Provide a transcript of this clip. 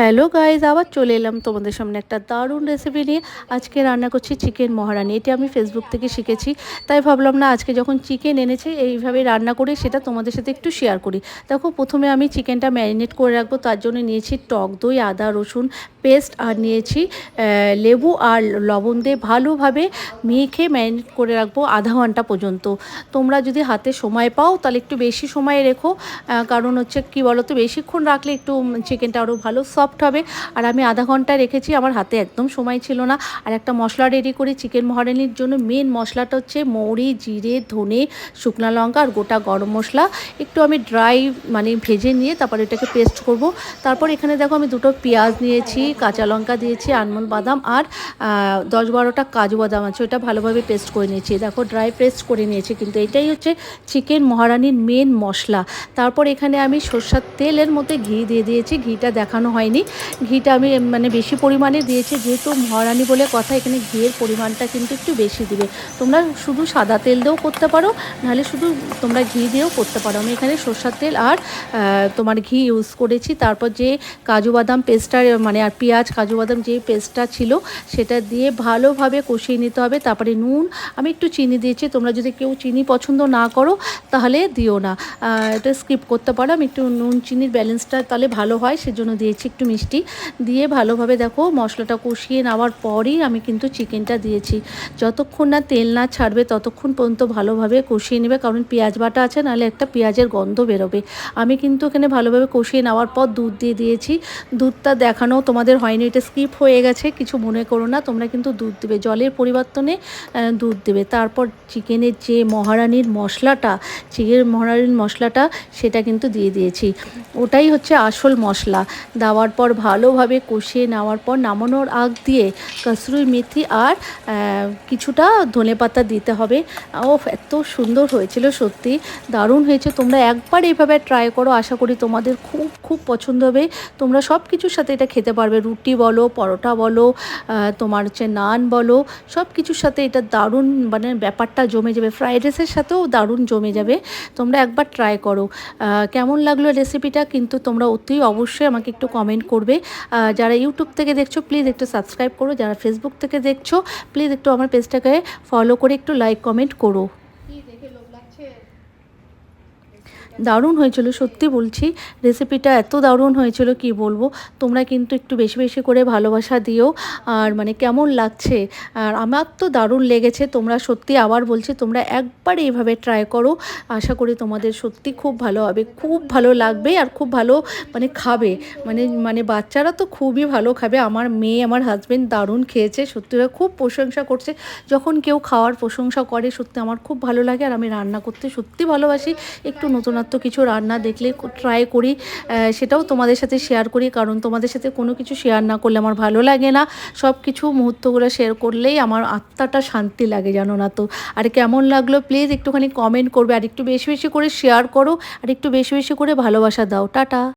Hello guys আবার চলে এলাম তোমাদের সামনে একটা দারুণ রেসিপি নিয়ে। আজকে রান্না করছি চিকেন মহারানি। এটি আমি ফেসবুক থেকে শিখেছি, তাই ভাবলাম না, আজকে যখন চিকেন এনেছে, এইভাবে রান্না করে সেটা তোমাদের সাথে একটু শেয়ার করি। দেখো, প্রথমে আমি চিকেনটা ম্যারিনেট করে রাখব, তার জন্য নিয়েছি টক দই, আদা, রসুন পেস্ট আর নিয়েছি লেবু আর লবণ দিয়ে ভালোভাবে মেখে ম্যারিনেট করে রাখব আধা ঘণ্টা পর্যন্ত। তোমরা যদি হাতে সময় পাও, তাহলে একটু বেশি সময় রেখো কারণ হচ্ছে কি বলো তো বেশিক্ষণ রাখলে একটু চিকেনটা আরও ভালো সফট হবে। আর আমি আধা ঘণ্টা রেখেছি, আমার হাতে একদম সময় ছিল না। আর একটা মশলা রেডি করি চিকেন মহারানির জন্য। মেন মশলাটা হচ্ছে মৌরি, জিরে, ধনে, শুকনো লঙ্কা আর গোটা গরম মশলা। একটু আমি ড্রাই মানে ভেজে নিয়ে তারপর এটাকে পেস্ট করব। তারপর এখানে দেখো আমি দুটো পেঁয়াজ নিয়েছি, কাঁচা লঙ্কা দিয়েছি আনমন্ড বাদাম আর দশ বারোটা কাজু বাদাম আছে। ওটা ভালোভাবে পেস্ট করে নিয়েছি। দেখো ড্রাই পেস্ট করে নিয়েছি, কিন্তু এটাই হচ্ছে চিকেন মহারানির মেন মশলা। তারপর এখানে আমি সর্ষার তেলের মধ্যে ঘি দিয়ে দিয়েছি। ঘিটা দেখানো হয়নি। ঘিটা আমি মানে বেশি পরিমাণে দিয়েছি, যেহেতু মহারানি বলে কথা, এখানে ঘিয়ের পরিমাণটা কিন্তু একটু বেশি দিবে। তোমরা শুধু সাদা তেল দিয়েও করতে পারো, নাহলে শুধু তোমরা ঘি দিয়েও করতে পারো। আমি এখানে সর্ষার তেল আর তোমার ঘি ইউজ করেছি। তারপর যে কাজু বাদাম পেস্টটা মানে আর পেঁয়াজ, কাজু বাদাম যে পেস্টটা ছিল, সেটা দিয়ে ভালোভাবে কষিয়ে নিতে হবে। তারপরে নুন, আমি একটু চিনি দিয়েছি। তোমরা যদি কেউ চিনি পছন্দ না করো, তাহলে দিও না। এটা স্কিপ করতে পারো। আমি একটু নুন, চিনির ব্যালেন্সটা তাহলে ভালো হয়, সেজন্য দিয়েছি একটু মিষ্টি দিয়ে ভালোভাবে দেখো মশলাটা কষিয়ে নেওয়ার পরই আমি কিন্তু চিকেনটা দিয়েছি। যতক্ষণ না তেল না ছাড়বে ততক্ষণ পর্যন্ত ভালোভাবে কষিয়ে নেবে, কারণ পেঁয়াজ বাটা আছে, নাহলে একটা পেঁয়াজের গন্ধ বেরোবে। আমি কিন্তু এখানে ভালোভাবে কষিয়ে নেওয়ার পর দুধ দিয়ে দিয়েছি। দুধটা দেখানো তোমাদের হয়নি, এটা স্কিপ হয়ে গেছে, কিছু মনে করো না, তোমরা কিন্তু দুধ দেবে, জলের পরিবর্তনে দুধ দেবে। তারপর চিকেনের যে মহারানির মশলাটা চিকেন মহারানির মশলাটা, সেটা কিন্তু দিয়ে দিয়েছি। ওটাই হচ্ছে আসল মশলা। দেওয়ার পর ভালোভাবে কষিয়ে নেওয়ার পর নামানোর আগ দিয়ে কসুরি মেথি আর কিছুটা ধনেপাতা দিতে হবে। ও এত সুন্দর হয়েছিল সত্যি। দারুণ হয়েছে। তোমরা একবার এইভাবে ট্রাই করো। আশা করি তোমাদের খুব খুব পছন্দ হবে। তোমরা সব কিছুর সাথে এটা খেতে পারবে। রুটি বলো, পরোটা বলো তোমার হচ্ছে নান বলো, সব কিছুর সাথে এটা দারুণ মানে ব্যাপারটা জমে যাবে। ফ্রাইড রাইসের সাথেও দারুণ জমে যাবে। তোমরা একবার ট্রাই করো। কেমন লাগল রেসিপিটা কিন্তু তোমরা অতি অবশ্যই আমাকে একটু কমেন্ট করবে। আহ, যারা ইউটিউব থেকে দেখছ প্লিজ একটু সাবস্ক্রাইব করো। যারা ফেসবুক থেকে দেখছ প্লিজ একটু আমার পেজটাকে ফলো করে একটু লাইক কমেন্ট করো। দারুণ হয়েছিল, সত্যি বলছি। রেসিপিটা এত দারুণ হয়েছিল, কি বলব? তোমরা কিন্তু একটু বেশি বেশি করে ভালোবাসা দিও। আর মানে কেমন লাগছে? আর আমার তো দারুণ লেগেছে, তোমরা সত্যি আবার বলছি, তোমরা একবার এইভাবে ট্রাই করো। আশা করি তোমাদের সত্যি খুব ভালো হবে। খুব ভালো লাগবে আর খুব ভালো মানে খাবে। মানে মানে বাচ্চারা তো খুবই ভালো খাবে। আমার মেয়ে, আমার হাজবেন্ড দারুণ খেয়েছে, সত্যি খুব প্রশংসা করছে। যখন কেউ খাওয়ার প্রশংসা করে, সত্যি আমার খুব ভালো লাগে আর আমি রান্না করতে সত্যি ভালোবাসি। একটু নতুনত্ব কিছু রান্না দেখলে ট্রাই করি সেটাও তোমাদের সাথে শেয়ার করি। কারণ তোমাদের সাথে কোনো কিছু শেয়ার না করলে আমার ভালো লাগে না। সব কিছু মুহূর্তগুলো শেয়ার করলেই আমার আত্মাটা শান্তি লাগে, জানো না তো? আর কেমন লাগল প্লিজ একটুখানি কমেন্ট করবে। আর একটু বেশি বেশি করে শেয়ার করো। আর একটু বেশি বেশি করে ভালোবাসা দাও। টাটা।